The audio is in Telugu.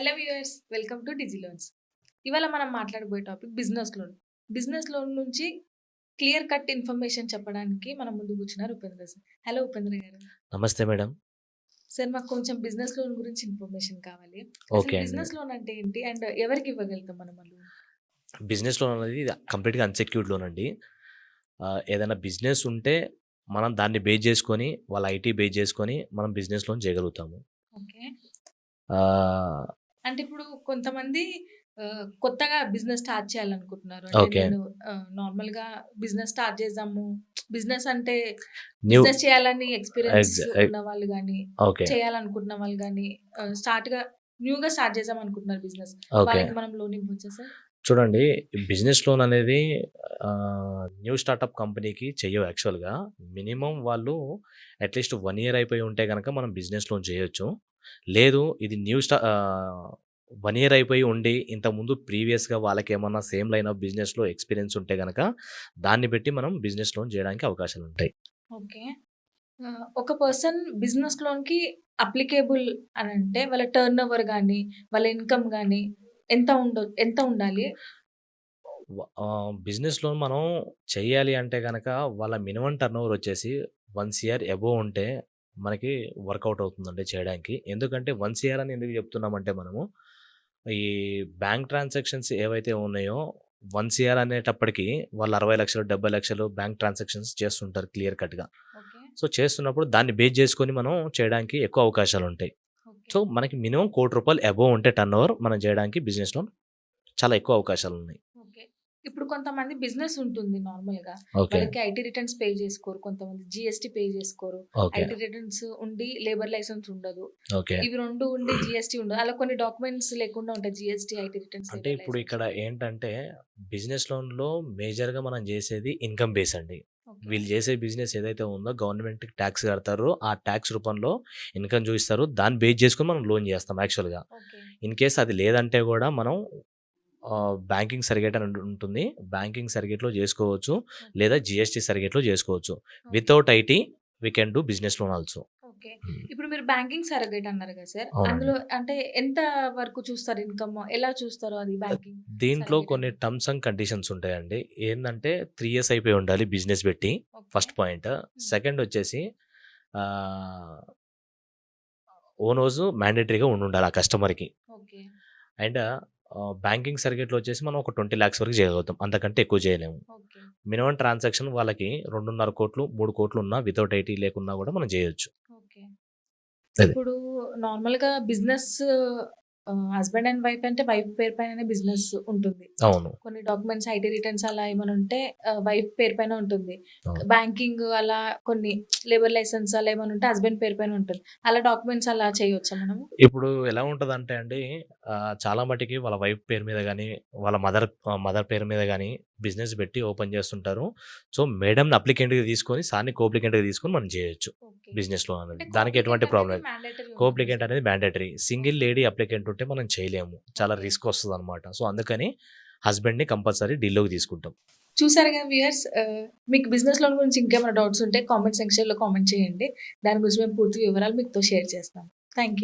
Hello viewers welcome to Digi Loans ఇవాళ మనం మాట్లాడబోయే topic business loan business loan నుంచి క్లియర్ కట్ ఇన్ఫర్మేషన్ చెప్పడానికి మనం ముందు కూర్చున్నారు ఉపేంద్ర సార్. హలో ఉపేంద్ర గారు. నమస్తే మేడం. సార్ మాకు కొంచెం బిజినెస్ లోన్ గురించి ఇన్ఫర్మేషన్ కావాలి. బిజినెస్ లోన్ అంటే ఏంటి? అండ్ ఎవరికి ఇవ్వగలుగుతాం మనం? బిజినెస్ లోన్ అనేది కంప్లీట్గా అన్సెక్యూర్డ్ లోన్ అండి. ఏదైనా బిజినెస్ ఉంటే మనం దాన్ని బేస్ చేసుకొని వాళ్ళ ఐటీ బేస్ చేసుకొని మనం బిజినెస్ లోన్ చేయగలుగుతాము. ఓకే అంటే ఇప్పుడు కొంతమంది కొత్తగా బిజినెస్ స్టార్ట్ చేయాలనుకుంటున్నారు. నేను నార్మల్గా బిజినెస్ స్టార్ట్ చేద్దాము. బిజినెస్ అంటే బిజినెస్ చేయాలని ఎక్స్పీరియన్స్ ఉన్న వాళ్ళు కానీ చేయాలనుకుంటున్న వాళ్ళు కానీ స్టార్ట్గా న్యూ గా స్టార్ట్ చేద్దాం అనుకుంటున్నారు బిజినెస్ వాళ్ళకి మనం లోన్ ఇవ్వచ్చా సార్? చూడండి బిజినెస్ లోన్ అనేది న్యూ స్టార్టప్ కంపెనీకి చెయ్యవు యాక్చువల్గా. మినిమం వాళ్ళు అట్లీస్ట్ వన్ ఇయర్ అయిపోయి ఉంటే కనుక మనం బిజినెస్ లోన్ చేయొచ్చు. లేదు ఇది న్యూ స్టా వన్ ఇయర్ అయిపోయి ఉండి ఇంతకుముందు ప్రీవియస్గా వాళ్ళకి ఏమన్నా సేమ్ లైన్ ఆఫ్ బిజినెస్లో ఎక్స్పీరియన్స్ ఉంటే కనుక దాన్ని బట్టి మనం బిజినెస్ లోన్ చేయడానికి అవకాశాలు ఉంటాయి. ఓకే. ఒక పర్సన్ బిజినెస్ లోన్కి అప్లికేబుల్ అని అంటే వాళ్ళ టర్న్ ఓవర్ కానీ వాళ్ళ ఇన్కమ్ కానీ ఎంత ఉండ ఎంత ఉండాలి? బిజినెస్ లోన్ మనం చెయ్యాలి అంటే కనుక వాళ్ళ మినిమం టర్న్ ఓవర్ వచ్చేసి వన్ ఇయర్ అబోవ్ ఉంటే మనకి వర్కౌట్ అవుతుందండి చేయడానికి. ఎందుకంటే వన్ ఇయర్ అని ఎందుకు చెప్తున్నామంటే మనము ఈ బ్యాంక్ ట్రాన్సాక్షన్స్ ఏవైతే ఉన్నాయో వన్ ఇయర్ అనేటప్పటికి వాళ్ళు అరవై లక్షలు డెబ్బై లక్షలు బ్యాంక్ ట్రాన్సాక్షన్స్ చేస్తుంటారు క్లియర్ కట్గా. సో చేస్తున్నప్పుడు దాన్ని బేస్ చేసుకొని మనం చేయడానికి ఎక్కువ అవకాశాలు ఉంటాయి. సో మనకి మినిమం కోటి రూపాయలు అబోవ్ ఉంటే టర్న్ ఓవర్ మనం చేయడానికి బిజినెస్ లోన్ చాలా ఎక్కువ అవకాశాలు ఉన్నాయి. ఇప్పుడు కొంతమంది బిజినెస్ ఉంటుంది నార్మల్గా వాళ్ళకి ఐటీ రిటర్న్స్ పే చేసుకోరు కొంతమంది జిఎస్టీ పే చేసుకోరు. ఐటీ రిటర్న్స్ ఉండి లేబర్ లైసెన్స్ ఉండదు. ఓకే. ఇవి రెండు ఉండి జిఎస్టీ ఉండదు. అలా కొన్ని డాక్యుమెంట్స్ లేకుండా ఉంటాయి జిఎస్టీ ఐటీ రిటర్న్స్ అంటే ఇప్పుడు ఇక్కడ ఏంటంటే బిజినెస్ లోన్లో మేజర్గా మనం చేసేది ఇన్కమ్ బేస్ అండి. వీళ్ళు చేసే బిజినెస్ ఏదైతే ఉందో గవర్నమెంట్ ట్యాక్స్ కడతారో. ఆ ట్యాక్స్ రూపంలో ఇన్కమ్ చూపిస్తారు. దాన్ని బేస్ చేసుకొని మనం లోన్ చేస్తాం యాక్చువల్గా. ఇన్ కేస్ అది లేదంటే కూడా మనం బ్యాంకింగ్ సర్టిఫికేట్ అని ఉంటుంది. బ్యాంకింగ్ సర్టిఫికేట్లో చేసుకోవచ్చు. లేదా జిఎస్టీ సర్టిఫికేట్లో చేసుకోవచ్చు. Without IT we can do business loan also. Okay. ఇప్పుడు మీరు బ్యాంకింగ్ సర్టిఫికేట్ అన్నారు కదా సార్. అందులో అంటే ఎంత వరకు చూస్తారు ఇన్కమ్? ఎలా చూస్తారు అది బ్యాంకింగ్ దీంట్లో కొన్ని? టర్మ్స్ అండ్ కండిషన్స్ ఉంటాయండి. ఏంటంటే త్రీ ఇయర్స్ అయిపోయి ఉండాలి బిజినెస్ పెట్టి ఫస్ట్ పాయింట్. సెకండ్ వచ్చేసి ఓన్ హౌస్ మ్యాండేటరీగా ఉండి ఉండాలి ఆ కస్టమర్కి. ఓకే. అండ్ బ్యాంకింగ్ సర్కిట్లో వచ్చేసి మనం ఒక ట్వంటీ ల్యాక్స్ వరకు చేయగలుగుతాం. అంతకంటే ఎక్కువ చేయలేము. మినిమం ట్రాన్సాక్షన్ వాళ్ళకి రెండున్నర కోట్లు మూడు కోట్లు ఉన్నా వితౌట్ ఐటీ లేకున్నా కూడా మనం చేయొచ్చు. ఇప్పుడు నార్మల్గా బిజినెస్ హస్బెండ్ అండ్ వైఫ్ అంటే వైఫ్ పేరు పైన బిజినెస్ ఉంటుంది. అవును. కొన్ని డాక్యుమెంట్స్ ఐటీ రిటర్న్స్ అలా ఏమైనా ఉంటే వైఫ్ పేరు పైన ఉంటుంది. బ్యాంకింగ్ అలా కొన్ని లేబర్ లైసెన్స్ అలా ఏమైనా ఉంటే హస్బెండ్ పేరు పైన ఉంటుంది. అలా డాక్యుమెంట్స్ అలా చేయొచ్చా మనము? ఇప్పుడు ఎలా ఉంటుంది అంటే అండి చాలా మటుకి వాళ్ళ వైఫ్ పేరు మీద కానీ వాళ్ళ మదర్ మదర్ పేరు మీద కానీ బిజినెస్ పెట్టి ఓపెన్ చేస్తుంటారు. సో మేడంని అప్లికెంట్గా తీసుకొని సార్ని కోప్లికెంట్గా తీసుకొని మనం చేయొచ్చు బిజినెస్ లోన్ అనేది. దానికి ఎటువంటి ప్రాబ్లం కోప్లికెంట్ అనేది మ్యాండేటరీ సింగిల్ లేడీ అప్లికెంట్ ఉంటే మనం చేయలేము. చాలా. రిస్క్ వస్తుంది అనమాట సో అందుకని హస్బెండ్ని కంపల్సరీ డీల్లోకి తీసుకుంటాం. చూసారు కదా వ్యూయర్స్ మీకు బిజినెస్ లోన్ గురించి ఇంకేమైనా డౌట్స్ ఉంటే కామెంట్ సెక్షన్లో కామెంట్ చేయండి. దాని గురించి మేము పూర్తి వివరాలు మీతో షేర్ చేస్తాం. Thank you